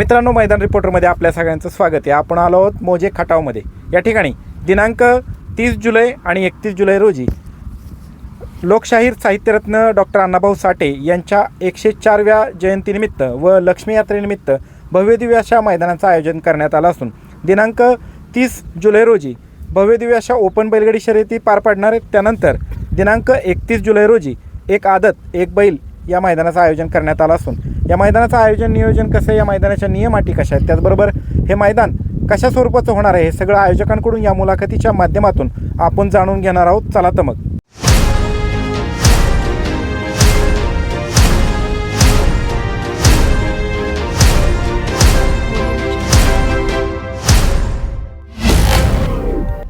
मित्रांनो मैदान रिपोर्टरमध्ये आपल्या सगळ्यांचं स्वागत आहे. आपण आलो आहोत मोजे खटावमध्ये. या ठिकाणी दिनांक तीस जुलै आणि एकतीस जुलै रोजी लोकशाहीर साहित्यरत्न डॉक्टर अण्णाभाऊ साठे यांच्या एकशे चारव्या जयंतीनिमित्त व लक्ष्मी यात्रेनिमित्त भव्यदिव्य अशा मैदानाचं आयोजन करण्यात आलं असून दिनांक तीस जुलै रोजी भव्यदिव्य अशा ओपन बैलगाडी शर्यती पार पाडणार आहेत. त्यानंतर दिनांक एकतीस जुलै रोजी एक आदत एक बैल या मैदानाचं आयोजन करण्यात आलं असून या मैदानाचं आयोजन नियोजन कसं आहे या मैदानाच्या नियम अटी कशा आहेत त्याचबरोबर हे मैदान कशा स्वरूपाचं होणार आहे हे सगळं आयोजकांकडून या मुलाखतीच्या माध्यमातून आपण जाणून घेणार आहोत. चला तर मग.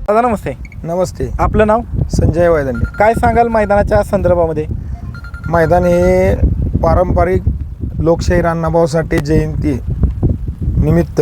दादा नमस्ते. नमस्ते. आपलं नाव? संजय वायदंडे काय सांगाल मैदानाच्या संदर्भामध्ये? मैदान हे पारंपरिक लोकशाही अण्णाभाऊ साठे जयंती निमित्त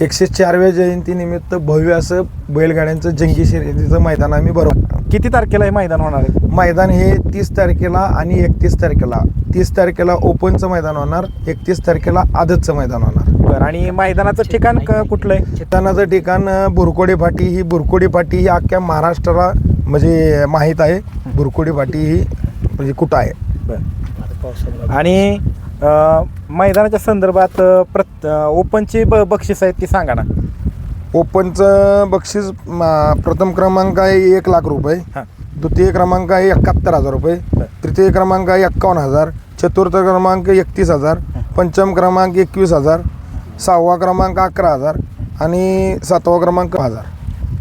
एकशे चारव्या जयंतीनिमित्त भव्य असं बैलगाड्यांचं जंगी शर्यतीचं मैदान आम्ही बरोबर किती तारखेला हे मैदान होणार आहे? मैदान हे तीस तारखेला आणि एकतीस तारखेला. तीस तारखेला ओपनचं मैदान होणार एकतीस तारखेला आदतचं मैदान होणार. बरं आणि मैदानाचं ठिकाण क- कुठलं आहे? मैदानाचं ठिकाण बुरकोडी फाटी. ही बुरकोडी फाटी ही अख्ख्या महाराष्ट्राला म्हणजे माहीत आहे. बुरकोडी फाटी ही म्हणजे कुठं आहे? बरं. आणि अ, मैदानाच्या संदर्भात अ, प्रत अ, ओपनची ब बक्षीस आहेत ती सांगा ना. ओपनचं बक्षीस म, प्रथम क्रमांक आहे एक लाख रुपये. हां. द्वितीय क्रमांक आहे एकाहत्तर हजार रुपये. तृतीय क्रमांक आहे एक्कावन्न हजार. चतुर्थ क्रमांक एकतीस हजार. पंचम क्रमांक एकवीस हजार. सहावा क्रमांक अकरा हजार. आणि सातवा क्रमांक हजार.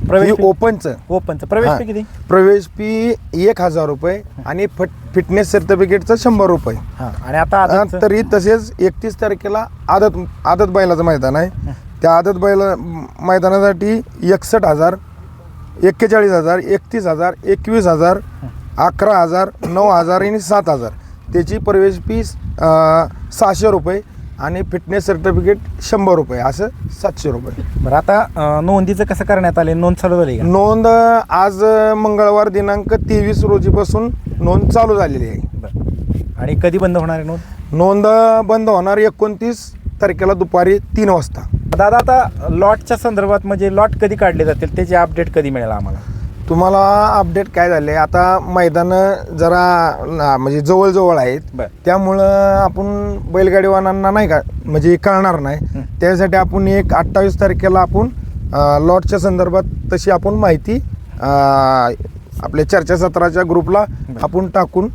प्रवेश हे ओपनचं. ओपनचं. प्रवेश हां. फी किती? प्रवेश फी एक हजार रुपये आणि फट फिटनेस सर्टिफिकेटचं शंभर रुपये. हां. आणि आता तरी तसेच एकतीस तारखेला आदत आदत बैलाचं मैदान आहे. त्या आदत बैल मैदानासाठी एकसष्ट हजार एक्केचाळीस हजार एकतीस हजार एकवीस हजार अकरा हजार नऊ हजार आणि सात हजार. त्याची प्रवेश फी सहाशे रुपये. आणि फिटनेस सर्टिफिकेट शंभर रुपये असं सातशे रुपये. बरं आता अ, नोंदीचं कसं करण्यात आले नोंद चालू झाली का? नोंद आज मंगळवार दिनांक तेवीस रोजीपासून नोंद चालू झालेली आहे. बरं. आणि कधी बंद होणार आहे नोंद? नोंद बंद होणार एकोणतीस तारखेला दुपारी तीन वाजता. दादा आता लॉटच्या संदर्भात म्हणजे लॉट कधी काढले जातील? त्याची अपडेट कधी मिळेल आम्हाला? तुम्हाला अपडेट काय झाले? आता मैदान जरा म्हणजे जवळजवळ आहेत. त्यामुळं आपण बैलगाडीवानांना नाही का म्हणजे कळणार नाही. त्यासाठी आपण एक अठ्ठावीस तारखेला आपण लॉटच्या संदर्भात तशी आपण माहिती आपल्या चर्चासत्राच्या ग्रुपला आपण टाकून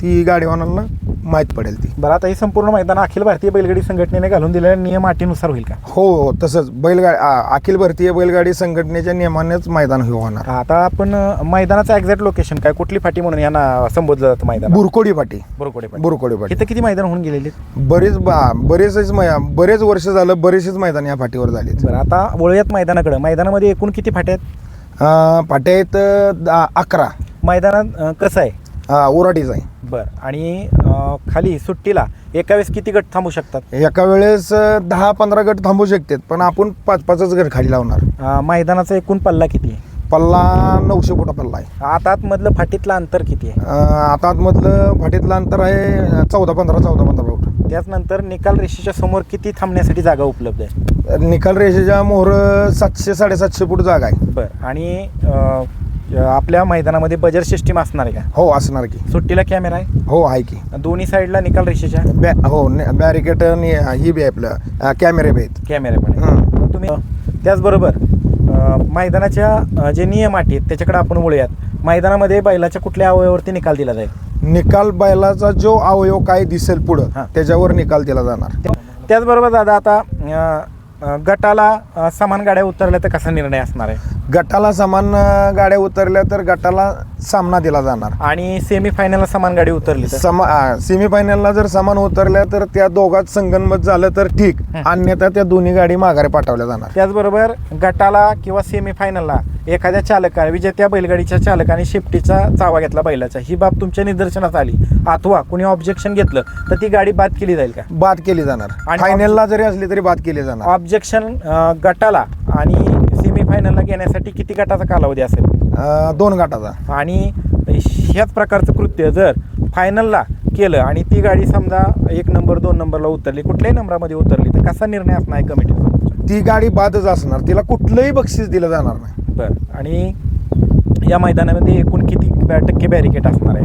ती गाडीवानांना माहीत पडेल ती. बरं आता ही संपूर्ण मैदान अखिल भारतीय बैलगाडी संघटनेने घालून दिलेल्या नियम अटीनुसार होईल का? हो हो तसंच. बैलगाडी अखिल भारतीय बैलगाडी संघटनेच्या नियमानेच मैदान हे होणार. आता आपण अ, मैदानाचं एक्झॅक्ट लोकेशन काय? कुठली फाटी म्हणून यांना संबोधलं जातं मैदान बुरकोडी पाटी बरोकोडे फाटी. बुरकोडी पाटी इथं किती मैदान होऊन गेलेले बरेच बा- बरेचच मै- बरेच वर्ष झालं बरेचसेच मैदान या फाटीवर झालेत बरं आता वळूयात मैदानाकडं. मैदानामध्ये एकूण किती फाट्या आहेत? अं, फाट्या आहेत अं, दा- अकरा. मैदानात अ, कसं आहे? अं, ओराटीच आहे. बरं. आणि अ, खाली सुट्टीला एका वेळेस किती गट थांबू शकतात? एका वेळेस अं, दहा पंधरा गट थांबू शकतात पण आपण पाच पाचच गट खाली लावणार. अ, मैदानाचा एकूण पल्ला किती आहे? पल्ला नऊशे फुटा पल्ला आहे. आता आतमधलं फाटीतलं अंतर किती आहे? अं, आता आतमधलं फाटीतलं अंतर आहे चौदा पंधरा चौदा पंधरा फूट. त्याचनंतर निकाल रेषेच्या समोर किती थांबण्यासाठी जागा उपलब्ध आहे? निकाल रेषेच्या मोहर सातशे साडेसातशे फूट जागा आहे. बरं. आणि अ, आपल्या मैदानामध्ये बजर सिस्टीम असणार आहे का? हो असणार की. सुट्टीला कॅमेरा आहे? हो आहे की. दोन्ही साईडला निकाल रेषेच्या? बॅ हो बॅरिकेट आणि ही बी आहे आपलं कॅमेरे बी आहेत. कॅमेरे पण. आहेत. तुम्ही त्याचबरोबर अ, मैदानाच्या अ, जे नियम अटी आहेत त्याच्याकडे आपण वळूयात. मैदानामध्ये बैलाच्या कुठल्या अवयवावरती निकाल दिला जाईल? निकाल बैलाचा जो अवयव काय दिसेल पुढं हा. त्याच्यावर निकाल दिला जाणार. त्याचबरोबर दादा आता अ, गटाला अ, समान गाड्या उतरल्या तर कसा निर्णय असणार आहे? गटाला समान गाड्या उतरल्या तर गटाला सामना दिला जाणार. आणि सेमीफायनलला समान गाडी उतरली तर? समा सेमीफायनलला जर समान उतरल्या तर त्या दोघात संगनमत झालं तर ठीक. अन्यथा त्या दोन्ही गाडी माघारी पाठवल्या जाणार. त्याचबरोबर गटाला किंवा सेमीफायनलला एखाद्या चालकाने विजेत्या बैलगाडीच्या चालकाने शिफ्टीचा चावा घेतला बैलाचा. ही बाब तुमच्या निदर्शनास आली. अथवा कुणी ऑब्जेक्शन घेतलं तर ती गाडी बाद केली जाईल का? बाद केली जाणार. आणि फायनलला जरी असली तरी बाद केली जाणार. ऑब्जेक्शन गटाला आणि सेमीफायनलला घेण्यासाठी किती गटाचा कालावधी असेल? अं, दोन गटाचा आणि ह्याच प्रकारचं कृत्य जर फायनलला केलं आणि ती गाडी समजा एक नंबर दोन नंबरला उतरली कुठल्याही नंबरामध्ये उतरली तर कसा निर्णय असणार आहे कमिटीचा ती गाडी बादच असणार. तिला कुठलंही बक्षीस दिलं जाणार नाही. बरं. आणि या मैदानामध्ये एकूण किती बॅ- टक्के बॅरिकेट असणार आहे?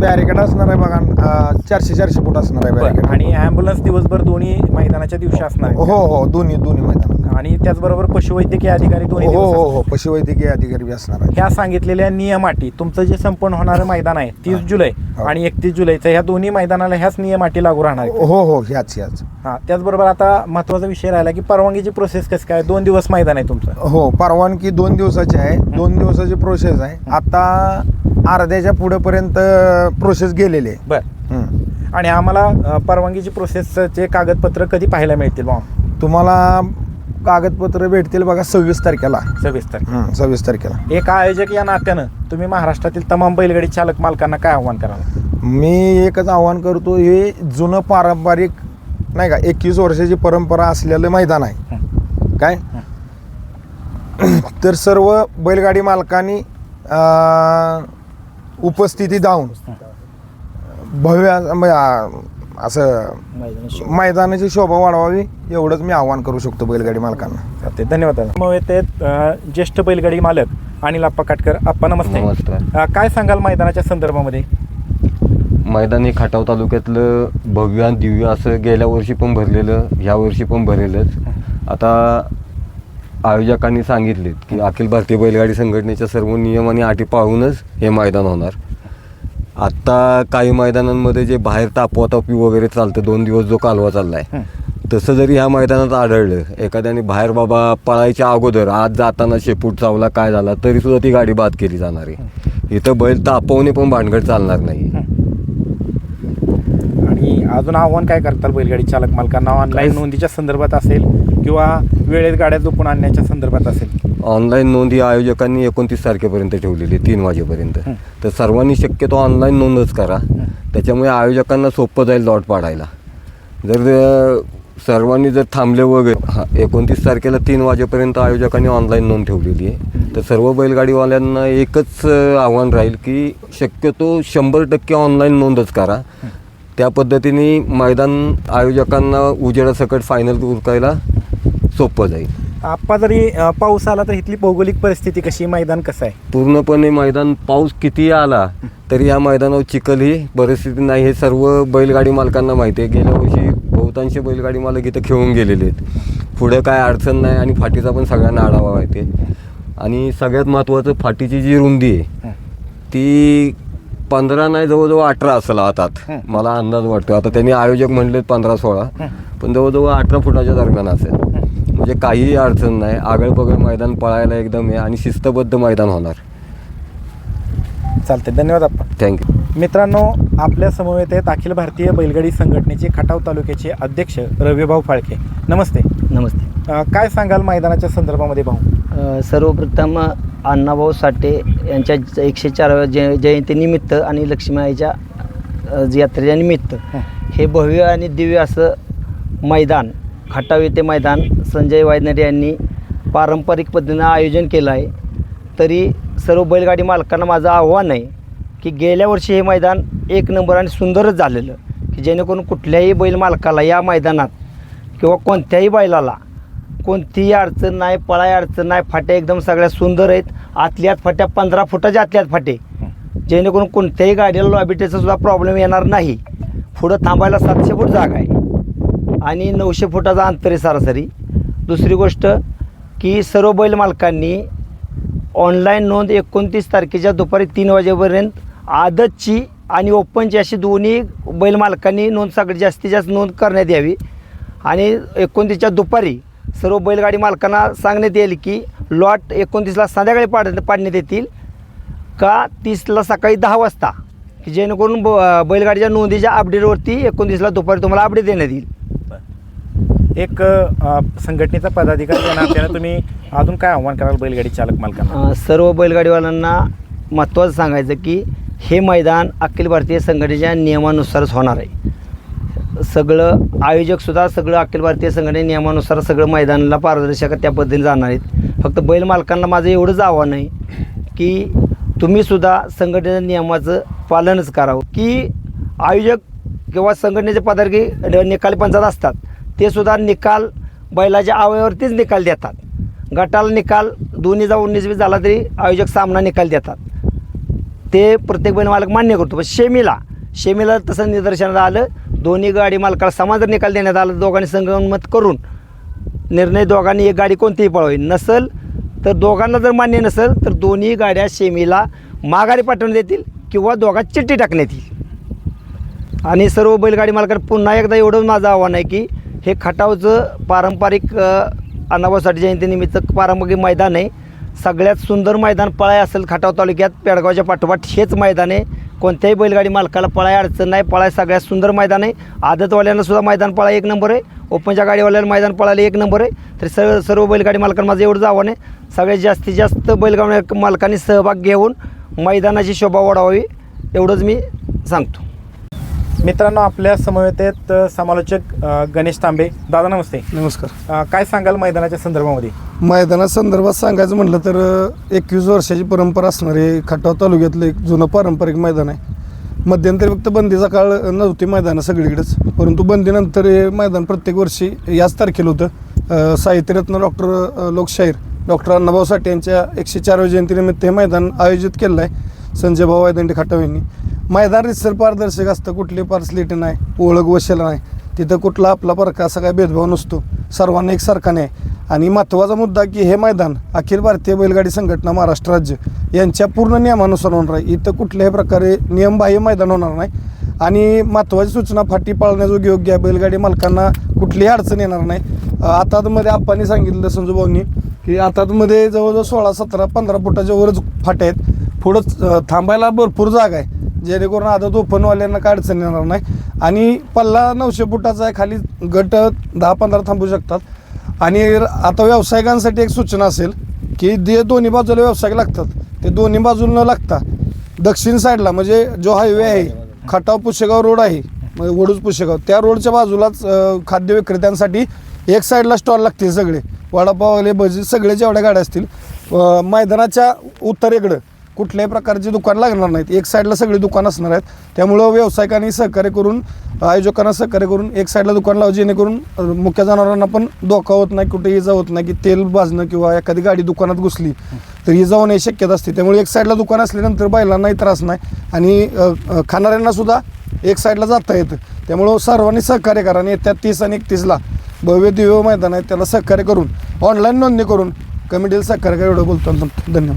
बॅरिकेड असणार आहे बघा. अं, चारशे चारशे फूट असणार आहे बरं. आणि ॲम्ब्युलन्स दिवसभर दोन्ही मैदानाच्या दिवशी असणार हो आहे हो. दोन्ही दोन्ही मैदानात. आणि त्याचबरोबर पशुवैद्यकीय अधिकारी दोन्ही हो दिवस हो हो पशुवैद्यकीय अधिकारी बी असणार आहे ह्या सांगितलेल्या नियम अटी तुमचं जे संपन्न होणारं मैदान आहे तीस जुलै हो. आणि एकतीस जुलैचं ह्या दोन्ही मैदानाला ह्याच नियम अटी लागू राहणार आहेत हो हो ह्याच ह्याच. हा त्याचबरोबर आता महत्त्वाचा विषय राहिला की परवानगीची प्रोसेस कसं काय? दोन दिवस मैदान आहे तुमचं. हो परवानगी दोन दिवसाची आहे. दोन दिवसाची प्रोसेस आहे. आता अर्ध्याच्या पुढेपर्यंत प्रोसेस गेलेली आहे. बरं. आणि आम्हाला अ, परवानगीची प्रोसेसचे कागदपत्र कधी पाहायला मिळतील भाऊ? तुम्हाला कागदपत्र भेटतील बघा सव्वीस तारखेला. सविस्तर हं, सव्वीस तारखेला. एक आयोजक या नात्यानं तुम्ही महाराष्ट्रातील तमाम बैलगाडी चालक मालकांना काय आव्हान कराल? मी एकच आव्हान करतो हे जुनं पारंपरिक नाही का एकवीस वर्षाची परंपरा असलेलं मैदान आहे. काय? तर सर्व बैलगाडी मालकांनी अं, उपस्थिती जाऊन भव्य म्हणजे, अं, असं मैदानाची शोभा. वाढवावी एवढंच मी आव्हान करू शकतो बैलगाडी मालकांना. चालते धन्यवाद. मग येते अ, ज्येष्ठ बैलगाडी मालक अनिल आप्पा काटकर. आप्पा नमस्ते. नमस्कार. अ, काय सांगाल मैदानाच्या संदर्भामध्ये? मैदान हे खटाव तालुक्यातलं भव्य आणि दिव्य असं गेल्या वर्षी पण भरलेलं ह्या वर्षी पण भरेलच. आता आयोजकांनी सांगितलेत की अखिल भारतीय बैलगाडी संघटनेच्या सर्व नियम आणि अटी पाळूनच हे मैदान होणार. आत्ता काही मैदानांमध्ये जे बाहेर तापवातापी वगैरे चालतं दोन दिवस जो कालवा चाललाय हं. तसं जरी ह्या मैदानात आढळलं एखाद्याने बाहेर बाबा पळायच्या अगोदर आज जाताना शेपूट चावला काय झाला तरी सुद्धा ती गाडी बाद केली जाणार आहे. इथं बैल तापवणे पण भानगड चालणार नाही. अजून आव्हान काय करताल बैलगाडी चालक मालकांना? ऑनलाईन नोंदीच्या संदर्भात असेल किंवा वेळेत गाड्या झोपून आणण्याच्या संदर्भात असेल? ऑनलाईन नोंदी आयोजकांनी एकोणतीस तारखेपर्यंत ठेवलेली आहे, तीन वाजेपर्यंत. तर सर्वांनी शक्यतो ऑनलाईन नोंदच करा. त्याच्यामुळे आयोजकांना सोपं जाईल लॉट पाडायला. जर सर्वांनी जर थांबले वगैरे हां एकोणतीस तारखेला तीन वाजेपर्यंत आयोजकांनी ऑनलाईन नोंद ठेवलेली आहे. तर सर्व बैलगाडीवाल्यांना एकच आव्हान राहील की शक्यतो शंभर टक्के ऑनलाईन नोंदच करा. त्या पद्धतीने मैदान आयोजकांना उजेडासकट फायनल उरकायला सोपं जाईल. आप्पा जरी अ, पाऊस आला तर इथली भौगोलिक परिस्थिती कशी? मैदान कसं आहे? पूर्णपणे मैदान पाऊस किती आला तरी या मैदानावर चिखल ही परिस्थिती नाही. हे सर्व बैलगाडी मालकांना माहिती आहे. गेल्या वर्षी बहुतांश बैलगाडी मालक इथं खेळून गेलेले आहेत. पुढं काय अडचण नाही आणि फाटीचा पण सगळ्यांना आढावा माहिती आहे आणि सगळ्यात महत्त्वाचं फाटीची जी रुंदी आहे ती पंधरा नाही जवळजवळ अठरा असेल हातात मला अंदाज वाटतो आता त्यांनी आयोजक म्हणले पंधरा सोळा. पण जवळजवळ अठरा फुटाच्या दरम्यान असेल. म्हणजे काहीही अडचण नाही. आगळ पगळ मैदान पळायला एकदम आहे आणि शिस्तबद्ध मैदान होणार. चालते धन्यवाद आप्पा थँक्यू मित्रांनो आपल्या समवेत आहेत अखिल भारतीय बैलगाडी संघटनेचे खटाव तालुक्याचे अध्यक्ष रविभाऊ फाळके. नमस्ते. नमस्ते. अ, काय सांगाल मैदानाच्या संदर्भामध्ये भाऊ? सर्वप्रथम अण्णाभाऊ साठे यांच्या एकशे चाराव्या जय जयंतीनिमित्त आणि लक्ष्मीआईच्या अ, यात्रेच्या निमित्त हे भव्य आणि दिव्य असं मैदान खटाव येथे मैदान संजय वायनरे यांनी पारंपरिक पद्धतीनं आयोजन केलं आहे. तरी सर्व बैलगाडी मालकांना माझं आव्हान आहे की गेल्या वर्षी हे मैदान एक नंबर आणि सुंदरच झालेलं की जेणेकरून कुठल्याही बैल मालकाला या मैदानात किंवा कोणत्याही बैलाला कोणतीही अडचण नाही पळाय अडचण नाही फाट्या एकदम सगळ्या सुंदर आहेत. आतल्यात फाट्या पंधरा फुटाच्या आतल्यात फाटे. जेणेकरून कोणत्याही गाडीला लॉबिटेचा सुद्धा प्रॉब्लेम येणार नाही. पुढं थांबायला सातशे फूट जागा आहे. आणि नऊशे फुटाचा अंतर आहे सरासरी. दुसरी गोष्ट की सर्व बैल मालकांनी ऑनलाईन नोंद एकोणतीस तारखेच्या दुपारी तीन वाजेपर्यंत आदतची आणि ओपनची अशी दोन्ही बैल मालकांनी नोंद सगळी जास्तीत जास्त नोंद करण्यात यावी. आणि एकोणतीसच्या दुपारी सर्व बैलगाडी मालकांना सांगण्यात येईल की लॉट एकोणतीसला संध्याकाळी पाड पाडण्यात येतील का तीसला सकाळी दहा वाजता? की जेणेकरून ब बैलगाडीच्या नोंदीच्या अपडेटवरती एकोणतीसला दुपारी तुम्हाला अपडेट देण्यात येईल. एक अ, संघटनेचा पदाधिकारी नात्यानं तुम्ही अजून काय आव्हान कराल बैलगाडी चालक मालकांना? अ, सर्व बैलगाडीवाल्यांना महत्त्वाचं सांगायचं की हे मैदान अखिल भारतीय संघटनेच्या नियमानुसारच होणार आहे. सगळं आयोजकसुद्धा सगळं अखिल भारतीय संघटने नियमानुसार सगळं मैदानाला पारदर्शक त्या पद्धतीने जाणार आहेत. फक्त बैल मालकांना माझं एवढंच आव्हान आहे की तुम्हीसुद्धा संघटनेच्या नियमाचं पालनच करावं. की आयोजक किंवा संघटनेचे पदाधिकारी ड- निकाली पंचायत असतात ते सुद्धा निकाल बैलाच्या आवयावरतीच निकाल देतात. गटाला निकाल दोन्हीचा उन्नीस वीस झाला तरी आयोजक सामना निकाल देतात. ते प्रत्येक बैल मालक मान्य करतो. पण शेमीला शेमीला तसं निदर्शनाला आलं दोन्ही गाडी मालकाला समान जर निकाल देण्यात आला दोघांनी संगमत करून निर्णय दोघांनी एक गाडी कोणतीही पळवावी नसल तर दोघांना जर मान्य नसेल तर दोन्ही गाड्या शेमीला माघारी पाठवून देतील किंवा दोघा चिठ्ठी टाकण्यात येईल. आणि सर्व बैलगाडी मालकाला पुन्हा एकदा एवढं माझं आव्हान आहे की हे खटावचं पारंपरिक अ, अण्णाभाऊसाठी जयंतीनिमित्त पारंपरिक मैदान आहे. सगळ्यात सुंदर मैदान पळाय असेल खटाव तालुक्यात पेडगावच्या पाठोपाठ हेच मैदान आहे. कोणत्याही बैलगाडी मालकाला पळाय अडचण नाही. पळाय सगळ्यात सुंदर मैदान आहे. आदतवाल्यांना सुद्धा मैदान पळाय एक नंबर आहे. ओपनच्या गाडीवाल्याला मैदान पळायला एक नंबर आहे. तर सर्व सर्व बैलगाडी मालकांना माझं एवढंच आव्हान आहे. सगळ्यात जास्तीत जास्त बैलगाडी मालकांनी सहभाग घेऊन मैदानाची शोभा वाढवावी. एवढंच मी सांगतो. मित्रांनो आपल्या समवेत समालोचक अ, गणेश तांबे. दादा नमस्ते. नमस्कार. अ, काय सांगाल मैदानाच्या संदर्भामध्ये? मैदानासंदर्भात सांगायचं म्हटलं तर एकवीस वर्षाची परंपरा असणारे खटाव तालुक्यातलं एक जुनं पारंपरिक मैदान आहे. मध्यंतरी फक्त बंदीचा काळ नव्हती मैदानं सगळीकडेच. परंतु बंदीनंतर हे मैदान प्रत्येक वर्षी याच तारखेला होतं. अ, साहित्यरत्न डॉक्टर लोकशाहीर डॉक्टर अण्णाभाऊ साठे यांच्या एकशे चारव्या जयंतीनिमित्त हे मैदान आयोजित केलं आहे. संजय भाऊ वायदंडे खटाव यांनी. मैदान रितसर पारदर्शक असतं कुठली पार्सलिटी नाही ओळख वशेला नाही. तिथं कुठला आपला परका असा काय भेदभाव नसतो. सर्वांना एकसारखा नाही आणि महत्त्वाचा मुद्दा की हे मैदान अखिल भारतीय बैलगाडी संघटना महाराष्ट्र राज्य यांच्या पूर्ण नियमानुसार होणार आहे. इथं कुठल्याही प्रकारे नियमबाह्य मैदान होणार नाही. आणि महत्त्वाची सूचना फाटी पाळण्याजोगी योग्य आहे. बैलगाडी मालकांना कुठलीही अडचण येणार नाही. आतातमध्ये आतामध्ये आप्पांनी सांगितलं संजू भाऊंनी की आतामध्ये जवळजवळ सोळा सतरा पंधरा फुटाच्या वरच फाट्या आहेत. पुढं थांबायला भरपूर जागा आहे. जेणेकरून आता तो ओपनवाल्यांना काय अडचण येणार नाही. आणि पल्ला नऊशे फुटाचा आहे खाली गट दहा पंधरा थांबू शकतात. आणि आता व्यावसायिकांसाठी एक सूचना असेल की जे दोन्ही बाजूला व्यावसायिक लागतात ते दोन्ही बाजूला न लागता दक्षिण साईडला म्हणजे जो हायवे आहे खटाव पुशेगाव रोड आहे म्हणजे वडूज पुशेगाव त्या रोडच्या बाजूलाच खाद्य विक्रेत्यांसाठी एक साईडला स्टॉल लागतील सगळे. वडापावले भजी सगळे जेवढ्या गाड्या असतील मैदानाच्या उत्तरेकडं कुठल्याही प्रकारची दुकान लागणार नाहीत. एक साईडला सगळी दुकान असणार आहेत. त्यामुळं व्यावसायिकांनी सहकार्य करून आयोजकांना सहकार्य करून एक साईडला दुकान लावू जेणेकरून मुख्य जनावरांना पण धोका होत नाही कुठे इजा होत नाही की तेल भाजणं किंवा एखादी गाडी दुकानात घुसली तर इजा होण्याची शक्यता असते. त्यामुळे एक साईडला दुकान असल्यानंतर बैलांनाही त्रास नाही आणि खाणाऱ्यांना सुद्धा एक साईडला जाता येतं. त्यामुळं सर्वांनी सहकार्य करा आणि येत्या तीस आणि एकतीसला भव्य दिव्य मैदान आहे त्याला सहकार्य करून ऑनलाईन नोंदणी करून कमिटीला सहकार्य एवढं बोलतो धन्यवाद.